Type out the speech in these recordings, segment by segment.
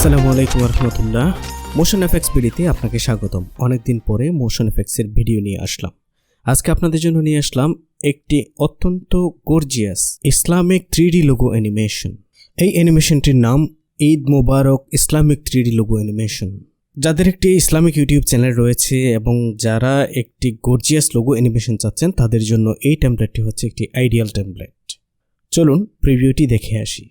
আসসালামু আলাইকুম রহমতুল্লাহ motion effects ভিডিওতে আপনাকে স্বাগতম। অনেকদিন পরে মোশন এফেক্টসের ভিডিও নিয়ে আসলাম। আজকে আপনাদের জন্য নিয়ে আসলাম একটি অত্যন্ত gorgeous Islamic three D logo animation এই অ্যানিমেশনটির নাম Eid Mubarak Islamic three D logo animation যাদের একটি ইসলামিক ইউটিউব চ্যানেল রয়েছে এবং যারা একটি গর্জিয়াস লোগো অ্যানিমেশন চাচ্ছেন, তাদের জন্য এই টেমপ্লেটটি হচ্ছে একটি আইডিয়াল টেমপ্লেট চলুন প্রিভিউটি দেখে আসি।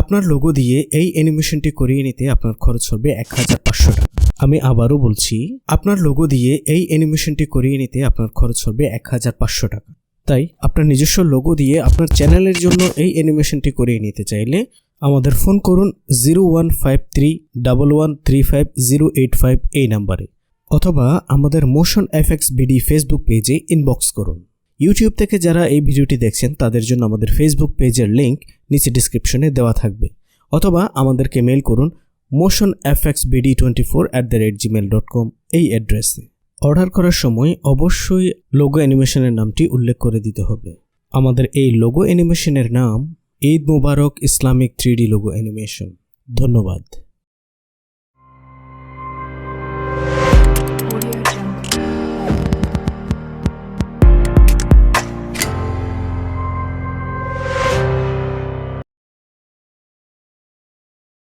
আপনার লোগো দিয়ে এই অ্যানিমেশনটি করিয়ে নিতে আপনার খরচ হবে এক হাজার পাঁচশো টাকা। আমি আবারও বলছি, আপনার লোগো দিয়ে এই অ্যানিমেশনটি করিয়ে নিতে আপনার খরচ হবে এক হাজার পাঁচশো টাকা। তাই আপনার নিজস্ব লোগো দিয়ে আপনার চ্যানেলের জন্য এই অ্যানিমেশনটি করিয়ে নিতে চাইলে আমাদের ফোন করুন zero one five three double one three five zero eight five এই নাম্বারে অথবা আমাদের মোশন এফএক্স বিডি ফেসবুক পেজে ইনবক্স করুন। ইউটিউব থেকে যারা এই ভিডিওটি দেখছেন, তাদের জন্য আমাদের ফেসবুক পেজের লিঙ্ক নিচে ডিসক্রিপশনে দেওয়া থাকবে। অথবা আমাদেরকে মেল করুন motion FX BD twenty four at the rate Gmail dot com এই অ্যাড্রেসে অর্ডার করার সময় অবশ্যই লোগো অ্যানিমেশনের নামটি উল্লেখ করে দিতে হবে। আমাদের এই লোগো অ্যানিমেশনের নাম Eid Mubarak Islamic three D logo animation ধন্যবাদ।